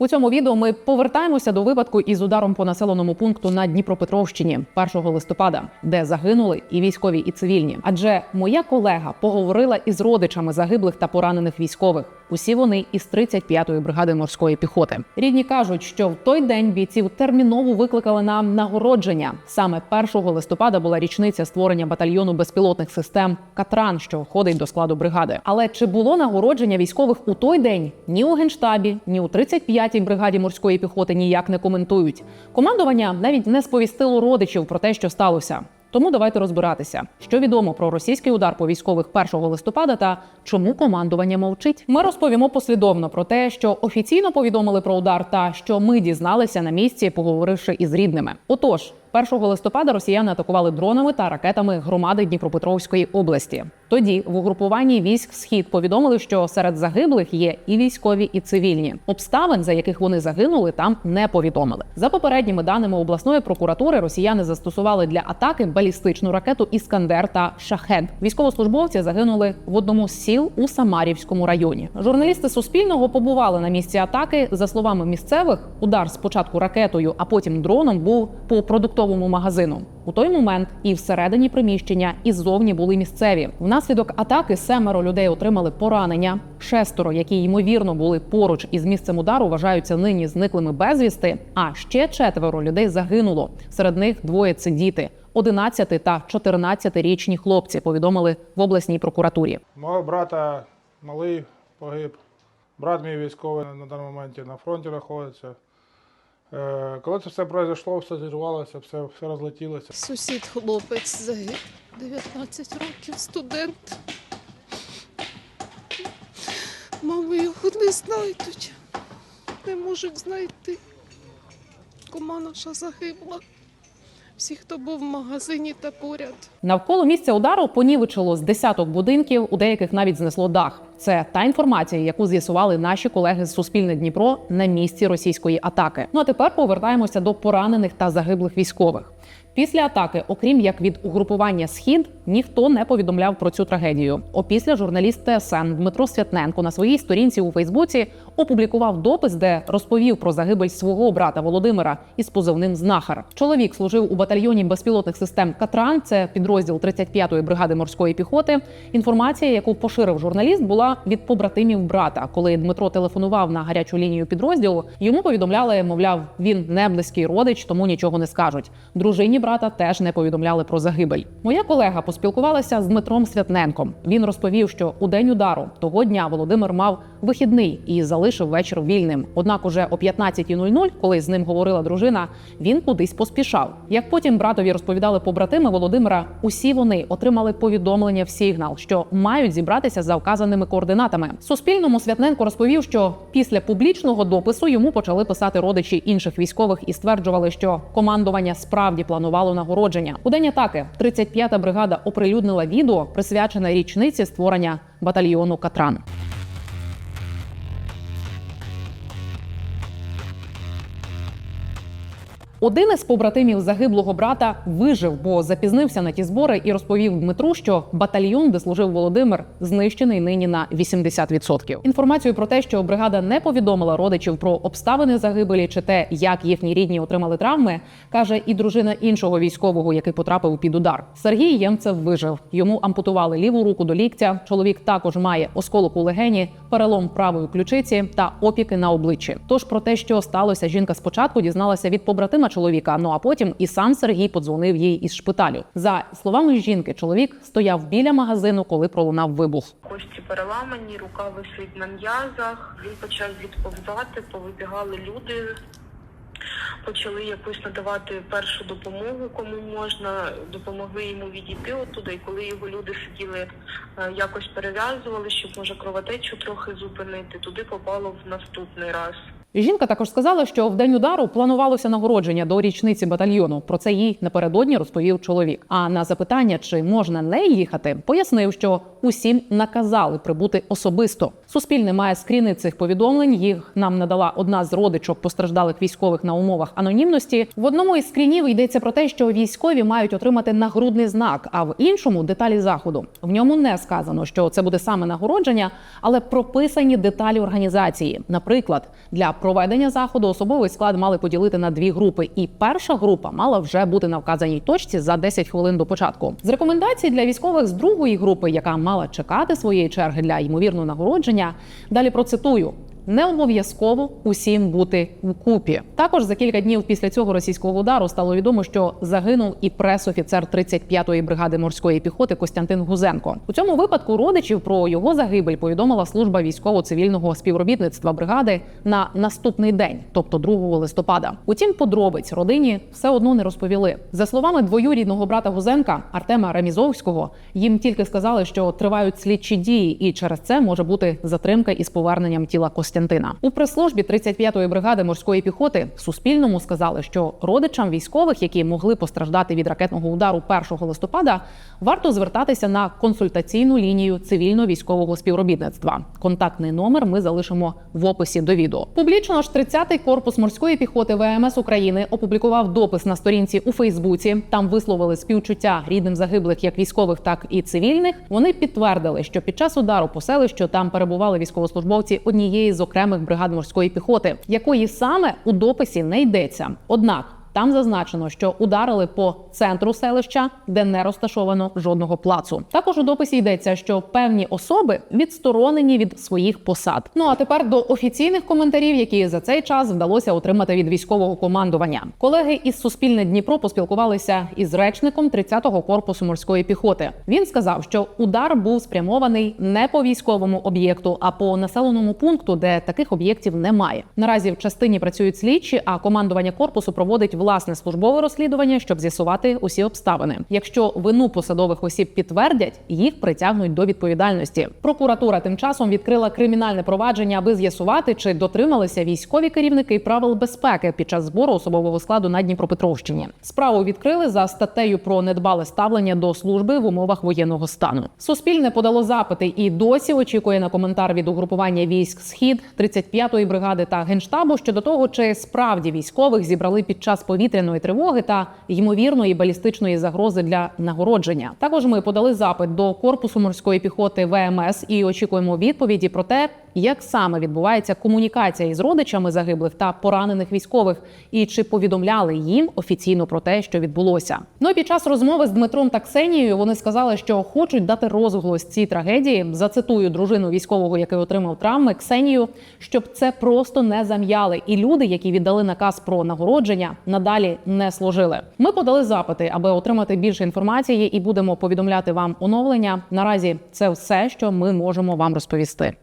У цьому відео ми повертаємося до випадку із ударом по населеному пункту на Дніпропетровщині 1 листопада, де загинули і військові, і цивільні. Адже моя колега поговорила із родичами загиблих та поранених військових. Усі вони із 35-ї бригади морської піхоти. Рідні кажуть, що в той день бійців терміново викликали на нагородження. Саме 1 листопада була річниця створення батальйону безпілотних систем Катран, що входить до складу бригади. Але чи було нагородження військових у той день? Ні у генштабі, ні у 35-й бригаді морської піхоти ніяк не коментують. Командування навіть не сповістило родичів про те, що сталося. Тому давайте розбиратися, що відомо про російський удар по військових 1 листопада та чому командування мовчить. Ми розповімо послідовно про те, що офіційно повідомили про удар, та що ми дізналися на місці, поговоривши із рідними. Отож. 1 листопада росіяни атакували дронами та ракетами громади Дніпропетровської області. Тоді в угрупуванні військ Схід повідомили, що серед загиблих є і військові, і цивільні. Обставин, за яких вони загинули, там не повідомили. За попередніми даними обласної прокуратури, росіяни застосували для атаки балістичну ракету Іскандер та Шахед. Військовослужбовці загинули в одному з сіл у Самарівському районі. Журналісти Суспільного побували на місці атаки. За словами місцевих, удар спочатку ракетою, а потім дроном був по продуктовому магазину. У той момент і всередині приміщення, і ззовні були місцеві. Внаслідок атаки семеро людей отримали поранення. Шестеро, які ймовірно були поруч із місцем удару, вважаються нині зниклими безвісти. А ще четверо людей загинуло. Серед них двоє це діти. 11 та 14-річні хлопці повідомили в обласній прокуратурі. Мого брата малий погиб. Брат мій військовий на даному моменті на фронті знаходиться. Е, Коли це все произошло, все зірвалося, все, все розлетілося. Сусід хлопець загиб 19 років, студент. Мами його не знайдуть, не можуть знайти. Кома наша загибла. Всі, хто був в магазині та поряд. Навколо місця удару понівечило з десяток будинків, у деяких навіть знесло дах. Це та інформація, яку з'ясували наші колеги з Суспільне Дніпро на місці російської атаки. Ну а тепер повертаємося до поранених та загиблих військових. Після атаки, окрім як від угрупування Схід, ніхто не повідомляв про цю трагедію. Опісля журналіст ТСН Дмитро Святненко на своїй сторінці у Фейсбуці опублікував допис, де розповів про загибель свого брата Володимира із позивним знахар. Чоловік служив у батальйоні безпілотних систем Катран. Це підрозділ 35-ї бригади морської піхоти. Інформація, яку поширив журналіст, була від побратимів брата. Коли Дмитро телефонував на гарячу лінію підрозділу, йому повідомляли, мовляв, він не близький родич, тому нічого не скажуть. Дружині брата теж не повідомляли про загибель. Моя колега поспілкувалася з Дмитром Святненком. Він розповів, що у день удару того дня Володимир мав вихідний і залишив вечір вільним. Однак, уже о 15.00, коли з ним говорила дружина, він кудись поспішав. Як потім братові розповідали побратими Володимира, усі вони отримали повідомлення в сигнал, що мають зібратися за вказаними координатами. Суспільному Святненко розповів, що після публічного допису йому почали писати родичі інших військових і стверджували, що командування справді планувало нагородження. У день атаки 35-та бригада оприлюднила відео, присвячене річниці створення батальйону Катран. Один із побратимів загиблого брата вижив, бо запізнився на ті збори і розповів Дмитру, що батальйон, де служив Володимир, знищений нині на 80%. Інформацію про те, що бригада не повідомила родичів про обставини загибелі чи те, як їхні рідні отримали травми, каже і дружина іншого військового, який потрапив під удар. Сергій Ємцев вижив. Йому ампутували ліву руку до ліктя. Чоловік також має осколок у легені, перелом правої ключиці та опіки на обличчі. Тож про те, що сталося, жінка спочатку дізналася від побратима чоловіка. Ну а потім і сам Сергій подзвонив їй із шпиталю. За словами жінки, чоловік стояв біля магазину, коли пролунав вибух. Кості переламані, рука висить на м'язах. Він почав відповзати, повибігали люди, почали якусь надавати першу допомогу, кому можна, допомогли йому відійти оттуда. І коли його люди сиділи, е, якось перев'язували, щоб може кровотечу трохи зупинити, туди попало в наступний раз. Жінка також сказала, що в день удару планувалося нагородження до річниці батальйону. Про це їй напередодні розповів чоловік. А на запитання, чи можна не їхати, пояснив, що усім наказали прибути особисто. Суспільне має скріни цих повідомлень. Їх нам надала одна з родичок постраждалих військових на умовах анонімності. В одному із скрінів йдеться про те, що військові мають отримати нагрудний знак, а в іншому деталі заходу. В ньому не сказано, що це буде саме нагородження, але прописані деталі організації. Наприклад, для проведення заходу особовий склад мали поділити на дві групи, і перша група мала вже бути на вказаній точці за 10 хвилин до початку. З рекомендацій для військових з другої групи, яка мала чекати своєї черги для ймовірного нагородження, далі процитую. Не обов'язково усім бути в купі. Також за кілька днів після цього російського удару стало відомо, що загинув і пресофіцер 35-ї бригади морської піхоти Костянтин Гузенко. У цьому випадку родичів про його загибель повідомила служба військово-цивільного співробітництва бригади на наступний день, тобто 2 листопада. Утім, подробиць родині все одно не розповіли. За словами двоюрідного брата Гузенка Артема Ремізовського, їм тільки сказали, що тривають слідчі дії, і через це може бути затримка із поверненням тіла Костянтина. У прес-службі 35-ї бригади морської піхоти Суспільному сказали, що родичам військових, які могли постраждати від ракетного удару 1 листопада, варто звертатися на консультаційну лінію цивільно-військового співробітництва. Контактний номер ми залишимо в описі до відео. Публічно ж 30-й корпус морської піхоти ВМС України опублікував допис на сторінці у Фейсбуці. Там висловили співчуття рідним загиблих як військових, так і цивільних. Вони підтвердили, що під час удару по селищу там перебували військовослужбовці однієї з окремих бригад морської піхоти, якої саме у дописі не йдеться. Однак. Там зазначено, що ударили по центру селища, де не розташовано жодного плацу. Також у дописі йдеться, що певні особи відсторонені від своїх посад. Ну а тепер до офіційних коментарів, які за цей час вдалося отримати від військового командування. Колеги із Суспільне Дніпро поспілкувалися із речником 30-го корпусу морської піхоти. Він сказав, що удар був спрямований не по військовому об'єкту, а по населеному пункту, де таких об'єктів немає. Наразі в частині працюють слідчі, а командування корпусу проводить власне службове розслідування, щоб з'ясувати усі обставини. Якщо вину посадових осіб підтвердять, їх притягнуть до відповідальності. Прокуратура тим часом відкрила кримінальне провадження, аби з'ясувати, чи дотрималися військові керівники правил безпеки під час збору особового складу на Дніпропетровщині. Справу відкрили за статтею про недбале ставлення до служби в умовах воєнного стану. Суспільне подало запити і досі очікує на коментар від угрупування військ Схід 35-ї бригади та генштабу щодо того, чи справді військових зібрали під час повітряної тривоги та ймовірної балістичної загрози для нагородження. Також ми подали запит до корпусу морської піхоти ВМС і очікуємо відповіді про те, як саме відбувається комунікація із родичами загиблих та поранених військових, і чи повідомляли їм офіційно про те, що відбулося. Ну і під час розмови з Дмитром та Ксенією вони сказали, що хочуть дати розголос цій трагедії. Зацитую дружину військового, який отримав травми Ксенію, щоб це просто не зам'яли, і люди, які віддали наказ про нагородження, надалі не служили. Ми подали запити, аби отримати більше інформації, і будемо повідомляти вам оновлення. Наразі це все, що ми можемо вам розповісти.